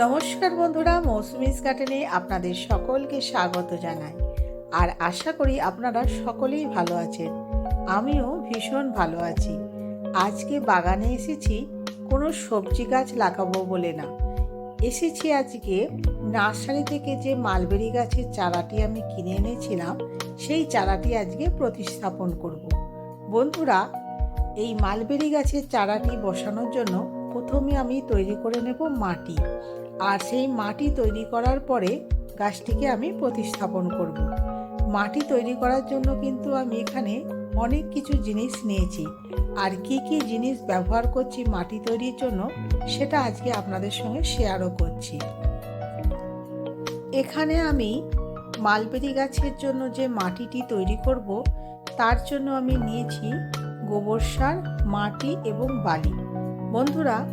নমস্কার বন্ধুরা, মৌসুমিস গার্ডেনে আপনাদের সকলকে স্বাগত জানাই। আর আশা করি আপনারা সকলেই ভালো আছেন। আমিও ভীষণ ভালো আছি। আজকে বাগানে এসেছি, কোনো সবজি গাছ লাগাবো বলে না। এসেছি আজকে নার্সারি থেকে যে মালবেরি গাছের চারাটি আমি কিনে এনেছিলাম, সেই চারাটি আজকে প্রতিস্থাপন করব। বন্ধুরা, এই মালবেরি গাছের চারাটি বসানোর জন্য প্রথমে আমি তৈরি করে নেব মাটি। আর সেই মাটি তৈরি করার পরে গাছটিকে আমি প্রতিস্থাপন করব। মাটি তৈরি করার জন্য কিন্তু আমি এখানে অনেক কিছু জিনিস নিয়েছি। আর কি কি জিনিস ব্যবহার করছি মাটি তৈরির জন্য সেটা আজকে আপনাদের সঙ্গে শেয়ারও করছি। এখানে আমি মালবেরি গাছের জন্য যে মাটিটি তৈরি করব, তার জন্য আমি নিয়েছি গোবর সার, মাটি এবং বালি। বন্ধুরা,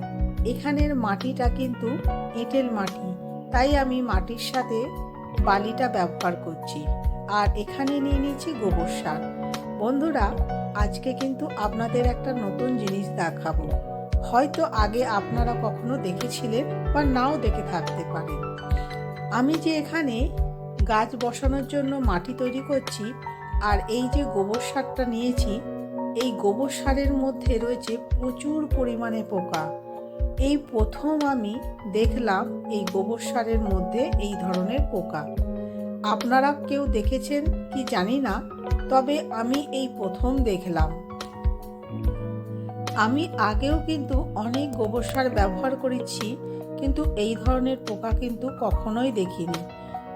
এখানের মাটিটা কিন্তু এঁটেল মাটি। তাই আমি মাটির সাথে বালিটা ব্যবহার করছি। আর এখানে নিয়ে নিয়েছি গোবর সার। বন্ধুরা, আজকে কিন্তু আপনাদের একটা নতুন জিনিস দেখাবো। হয়তো আগে আপনারা কখনো দেখেছিলেন বা নাও দেখে থাকতে পারেন। আমি যে এখানে গাছ বসানোর জন্য মাটি তৈরি করছি, আর এই যে গোবর সারটা নিয়েছি এই গোবর সারের মধ্যে রয়েছে প্রচুর পরিমাণে পোকা। এই প্রথম আমি দেখলাম এই গোবর সারের মধ্যে এই ধরনের পোকা। আপনারা কেউ দেখেছেন কি জানি না, তবে আমি এই প্রথম দেখলাম। আমি আগেও কিন্তু অনেক গোবর সার ব্যবহার করেছি, কিন্তু এই ধরনের পোকা কিন্তু কখনোই দেখিনি।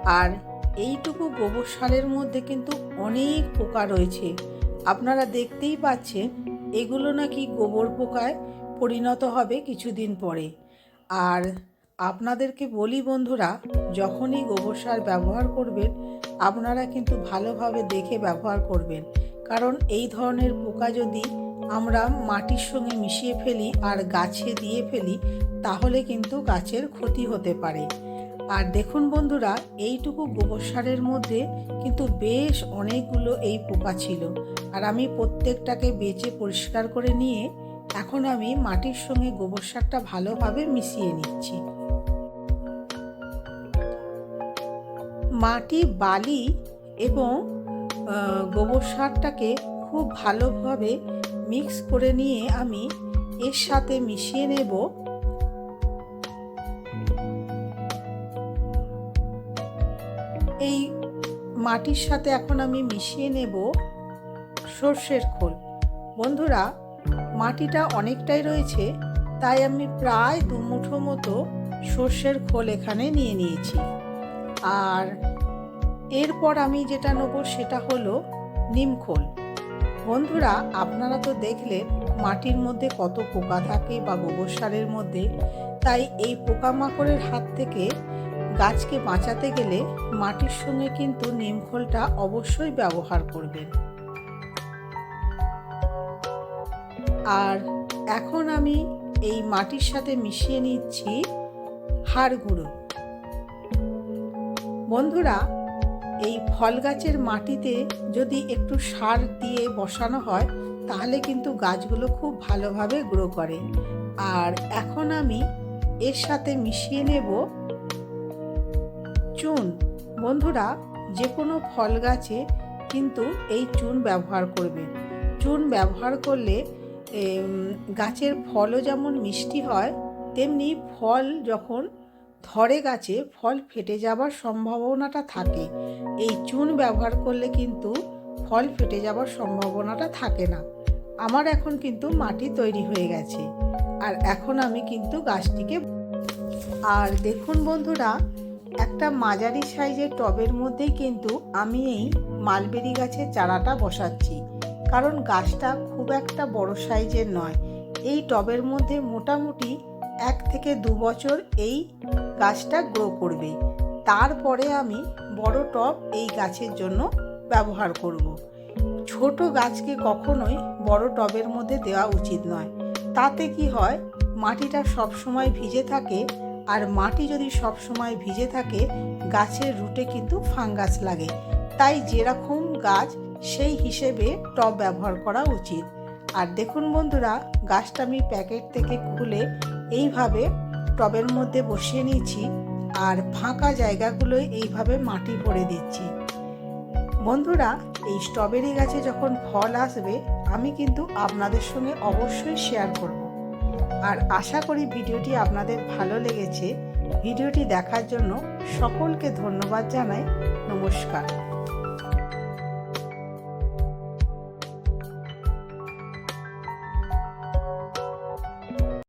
আর এইটুকু গোবর সারের মধ্যে কিন্তু অনেক পোকা রয়েছে। আপনারা দেখতেই পাচ্ছেন, এগুলো নাকি গোবর পোকায় পরিণত হবে কিছুদিন পরে। আর আপনাদেরকে বলি বন্ধুরা, যখনই গোবর সার ব্যবহার করবেন, আপনারা কিন্তু ভালোভাবে দেখে ব্যবহার করবেন। কারণ এই ধরনের পোকা যদি আমরা মাটির সঙ্গে মিশিয়ে ফেলি আর গাছে দিয়ে ফেলি, তাহলে কিন্তু গাছের ক্ষতি হতে পারে। আর দেখুন বন্ধুরা, এইটুকু গোবর সারের মধ্যে কিন্তু বেশ অনেকগুলো এই পোকা ছিল। আর আমি প্রত্যেকটাকে বেঁচে পরিষ্কার করে নিয়ে এখন আমি মাটির সঙ্গে গোবর সারটা ভালোভাবে মিশিয়ে নিচ্ছি। মাটি, বালি এবং গোবর সারটাকে খুব ভালোভাবে মিক্স করে নিয়ে আমি এর সাথে মিশিয়ে নেব। মাটির সাথে এখন আমি মিশিয়ে নেব সর্ষের খোল। বন্ধুরা, মাটিটা অনেকটাই রয়েছে, তাই আমি প্রায় দু মুঠো মতো সর্ষের খোল এখানে নিয়ে নিয়েছি। আর এরপর আমি যেটা নেব সেটা হলো নিমখোল বন্ধুরা, আপনারা তো দেখলেন মাটির মধ্যে কত পোকা থাকে বা গোবর সারের মধ্যে, তাই এই পোকামাকড়ের হাত থেকে গাছকে বাঁচাতে গেলে মাটির সঙ্গে কিন্তু নিমখোলটা অবশ্যই ব্যবহার করবেন। আর এখন আমি এই মাটির সাথে মিশিয়ে নিচ্ছি হাড় গুঁড়ো। বন্ধুরা, এই ফল গাছের মাটিতে যদি একটু সার দিয়ে বসানো হয়, তাহলে কিন্তু গাছগুলো খুব ভালোভাবে গ্রো করে। আর এখন আমি এর সাথে মিশিয়ে নেব চুন, বন্ধুরা যে কোনো ফল গাছে কিন্তু এই চুন ব্যবহার করবেন চুন ব্যবহার করলে গাছের ফলও যেমন মিষ্টি হয়, তেমনি ফল যখন ধরে গাছে, ফল ফেটে যাবার সম্ভাবনাটা থাকে। এই চুন ব্যবহার করলে কিন্তু ফল ফেটে যাবার সম্ভাবনাটা থাকে না। আমার এখন কিন্তু মাটি তৈরি হয়ে গেছে, আর এখন আমি কিন্তু গাছটিকে আর দেখুন বন্ধুরা একটা মাঝারি সাইজের টবের মধ্যেই কিন্তু আমি এই মালবেরি গাছের চারাটা বসাচ্ছি। কারণ গাছটা খুব একটা বড় সাইজের নয়। এই টবের মধ্যে মোটামুটি এক থেকে দু বছর এই গাছটা গ্রো করবে। তারপরে আমি বড় টব এই গাছের জন্য ব্যবহার করব। ছোট গাছকে কখনোই বড় টবের মধ্যে দেওয়া উচিত নয়। তাতে কি হয়, মাটিটা সব সময় ভিজে থাকে আর মাটি যদি সব সময় ভিজে থাকে, গাছের রুটে কিন্তু ফাঙ্গাস লাগে। তাই যেরকম গাছ, সেই হিসেবে টব ব্যবহার করা উচিত। আর দেখুন বন্ধুরা, গাছটা আমি প্যাকেট থেকে খুলে এইভাবে টবের মধ্যে বসিয়ে নিয়েছি আর ফাঁকা জায়গাগুলোয় এইভাবে মাটি ভরে দিচ্ছি। বন্ধুরা, এই স্ট্রবেরি গাছে যখন ফল আসবে, আমি কিন্তু আপনাদের সঙ্গে অবশ্যই শেয়ার করব। আর আশা করি ভিডিওটি আপনাদের ভালো লেগেছে। ভিডিওটি দেখার জন্য সকলকে ধন্যবাদ জানাই। নমস্কার।